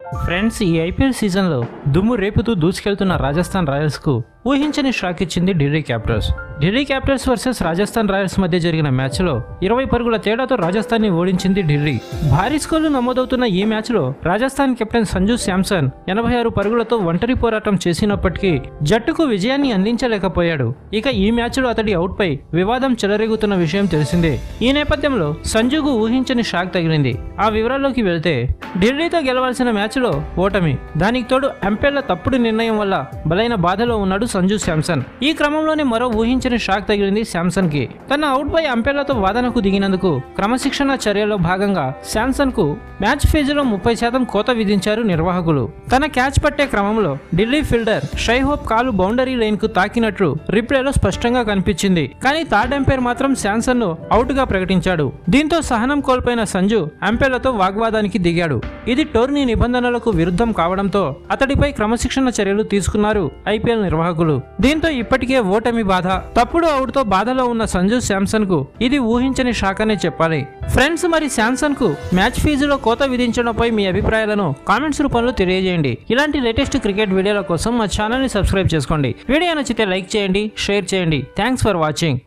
Friends ఈ IPL సీజన్లో దుమ్ము రేపుతూ దూసుకెళ్తున్న రాజస్థాన్ రాయల్స్కు ఊహించని షాక్ ఇచ్చింది Delhi Capitals. Delhi Capitals versus Rajasthan Royals మధ్య జరిగిన మ్యాచ్లో ఇరవై పరుగుల తేడాతో రాజస్థాన్ని ఓడించింది ఢిల్లీ. భారీ స్కోర్లు నమోదవుతున్న ఈ మ్యాచ్లో రాజస్థాన్ కెప్టెన్ సంజు శాంసన్ ఎనభై ఆరు పరుగులతో ఒంటరి పోరాటం చేసినప్పటికీ జట్టుకు విజయాన్ని అందించలేకపోయాడు. ఇక ఈ మ్యాచ్లో అతడి అవుట్పై వివాదం చెలరేగుతున్న విషయం తెలిసిందే. ఈ నేపథ్యంలో సంజుకు ఊహించని షాక్ తగిలింది. ఆ వివరాల్లోకి వెళ్తే ఢిల్లీతో గెలవాల్సిన మ్యాచ్లో ఓటమి. దానికి తోడు అంపైర్ల తప్పుడు నిర్ణయం వల్ల బలైన బాధలో ఉన్నాడు సంజు శాంసన్. ఈ క్రమంలోనే మరో ఊహించిన షాక్ తగిలింది శాంసన్కి తన అవుట్ బై అంపైర్లతో వాదనకు దిగినందుకు క్రమశిక్షణ చర్యలో భాగంగా శాంసన్కు మ్యాచ్ ఫీజులో ముప్పై శాతం కోత విధించారు నిర్వాహకులు. తన క్యాచ్ పట్టే క్రమంలో ఢిల్లీ ఫీల్డర్ షైహోప్ కాలు బౌండరీ లైన్కు తాకినట్లు రిప్లేలో స్పష్టంగా కనిపించింది. కానీ థర్డ్ అంపైర్ మాత్రం శాంసన్ను అవుట్గా ప్రకటించాడు. దీంతో సహనం కోల్పోయిన సంజు అంపైర్లతో వాగ్వాదానికి దిగాడు. ఇది టోర్నీ నిబంధనలకు విరుద్ధం కావడంతో అతడిపై క్రమశిక్షణ చర్యలు తీసుకున్నారు ఐపీఎల్ నిర్వాహకులు. దీంతో ఇప్పటికే ఓటమి బాధ తప్పుడు ఆవిడతో బాధలో ఉన్న సంజు శాంసన్కు ఇది ఊహించని షాక్ అనే చెప్పాలి. ఫ్రెండ్స్ మరి శాంసన్కు మ్యాచ్ ఫీజులో కోత విధించడంపై మీ అభిప్రాయాలను కామెంట్స్ రూపంలో తెలియజేయండి. ఇలాంటి లేటెస్ట్ క్రికెట్ వీడియోల కోసం మా ఛానల్ని సబ్స్క్రైబ్ చేసుకోండి. వీడియో నచ్చితే లైక్ చేయండి షేర్ చేయండి. Thanks for watching.